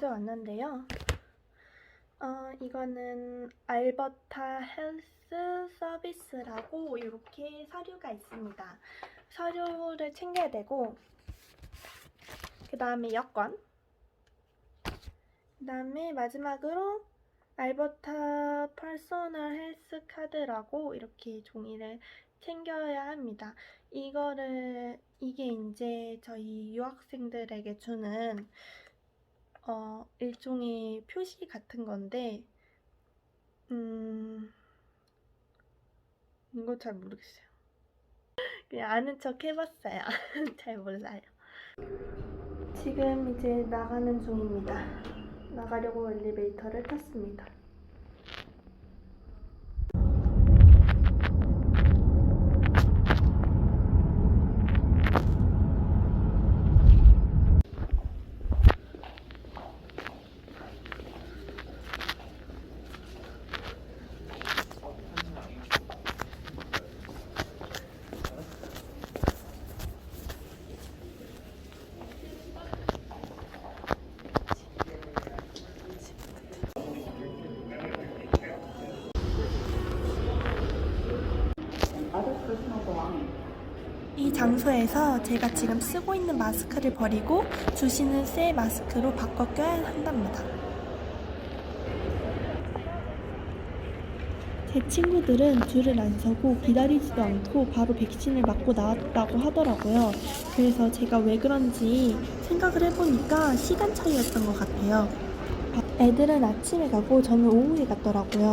가져왔는데요. 어, 이거는 알버타 헬스 서비스라고 이렇게 서류가 있습니다. 서류를 챙겨야 되고, 그 다음에 여권, 그 다음에 마지막으로 알버타 퍼소널 헬스 카드라고 이렇게 종이를 챙겨야 합니다. 이거를 이게 이제 저희 유학생들에게 주는 어 일종의 표시 같은 건데 음 이거 잘 모르겠어요. 그냥 아는 척 해봤어요. 잘 몰라요. 지금 이제 나가는 중입니다. 나가려고 엘리베이터를 탔습니다. 이 장소에서 제가 지금 쓰고 있는 마스크를 버리고 주시는 새 마스크로 바꿔 껴야 한답니다. 제 친구들은 줄을 안 서고 기다리지도 않고 바로 백신을 맞고 나왔다고 하더라고요. 그래서 제가 왜 그런지 생각을 해보니까 시간 차이였던 것 같아요. 애들은 아침에 가고 저는 오후에 갔더라고요.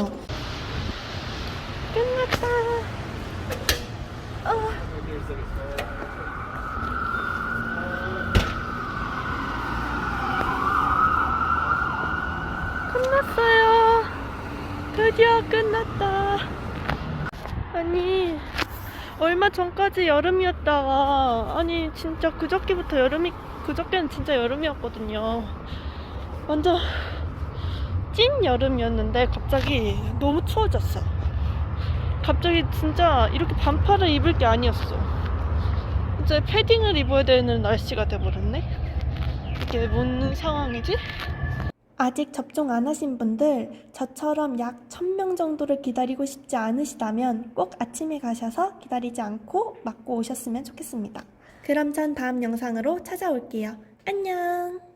끝났다. 어. 끝났어요. 드디어 끝났다. 아니, 얼마 전까지 여름이었다가, 아니, 진짜 그저께부터 여름이, 그저께는 진짜 여름이었거든요. 완전 찐 여름이었는데, 갑자기 너무 추워졌어. 갑자기 진짜 이렇게 반팔을 입을 게 아니었어. 이제 패딩을 입어야 되는 날씨가 돼버렸네? 이게 뭔 상황이지? 아직 접종 안 하신 분들 저처럼 약 1000명 정도를 기다리고 싶지 않으시다면 꼭 아침에 가셔서 기다리지 않고 맞고 오셨으면 좋겠습니다. 그럼 전 다음 영상으로 찾아올게요. 안녕!